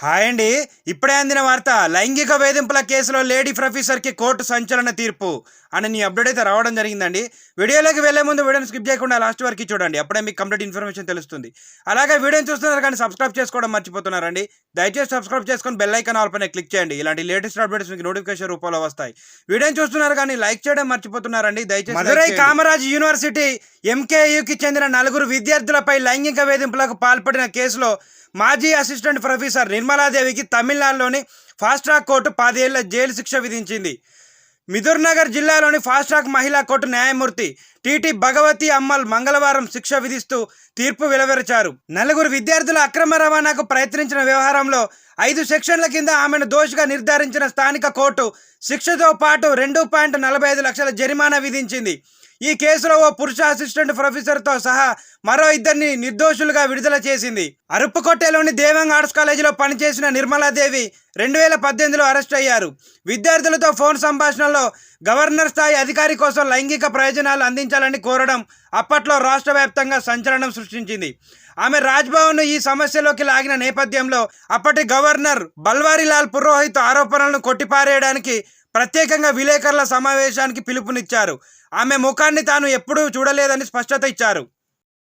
Hi అండి. ఇప్పుడే అందిన వార్త లైంగిక వేధింపుల కేసులో లేడీ ప్రొఫెసర్కి కోర్టు సంచలన తీర్పు అని నీ అప్డేట్ అయితే రావడం జరిగిందండి. వీడియోలోకి వెళ్ళే ముందు వీడియోని స్కిప్ చేయకుండా లాస్ట్ వరకు చూడండి. అప్పుడే మీకు కంప్లీట్ ఇన్ఫర్మేషన్ తెలుస్తుంది. అలాగే వీడియోని చూస్తున్నారు కానీ సబ్స్క్రైబ్ చేసుకోవడం మర్చిపోతున్నారండి. దయచేసి సబ్స్క్రైబ్ చేసుకొని బెల్ ఐకాన్ ఆల్ పైన క్లిక్ చేయండి. ఇలాంటి లేటెస్ట్ అప్డేట్స్ మీకు నోటిఫికేషన్ రూపంలో వస్తాయి. వీడియోని చూస్తున్నారు కానీ లైక్ చేయడం మర్చిపోతున్నారండి. దయచేసి మదురై కామరాజ్ యూనివర్సిటీ ఎంకేయుకి చెందిన నలుగురు విద్యార్థులపై లైంగిక వేధింపులకు పాల్పడిన కేసులో మాజీ అసిస్టెంట్ ప్రొఫెసర్ నిర్మలాదేవికి తమిళనాడులోని ఫాస్ట్ ట్రాక్ కోర్టు పదేళ్ళ జైలు శిక్ష విధించింది. మిదుర్నగర్ జిల్లాలోని ఫాస్ట్ ట్రాక్ మహిళా కోర్టు న్యాయమూర్తి టిటి భగవతి అమ్మల్ మంగళవారం శిక్ష విధిస్తూ తీర్పు వెలువరిచారు. నలుగురు విద్యార్థుల అక్రమ రవాణాకు ప్రయత్నించిన వ్యవహారంలో ఐదు సెక్షన్ల కింద ఆమెను దోషిగా నిర్ధారించిన స్థానిక కోర్టు శిక్షతో పాటు రెండు పాయింట్ నలభై ఐదు లక్షల జరిమానా విధించింది. ఈ కేసులో ఓ పురుష అసిస్టెంట్ ప్రొఫెసర్తో సహా మరో ఇద్దరిని నిర్దోషులుగా విడుదల చేసింది. అరుపుకొట్టేలోని దేవంగ్ ఆర్ట్స్ కాలేజీలో పనిచేసిన నిర్మలాదేవి రెండు వేల పద్దెనిమిదిలో అరెస్ట్ అయ్యారు. విద్యార్థులతో ఫోన్ సంభాషణలో గవర్నర్ స్థాయి అధికారి కోసం లైంగిక ప్రయోజనాలు అందించాలని కోరడం అప్పట్లో రాష్ట్ర వ్యాప్తంగా సంచలనం సృష్టించింది. ఆమె రాజ్భవన్ ఈ సమస్యలోకి లాగిన నేపథ్యంలో అప్పటి గవర్నర్ బల్వారీలాల్ పురోహిత్ ఆరోపణలను కొట్టిపారేయడానికి ప్రత్యేకంగా విలేకరుల సమావేశానికి పిలుపునిచ్చారు. ఆమె ముఖాన్ని తాను ఎప్పుడూ చూడలేదని స్పష్టత ఇచ్చారు.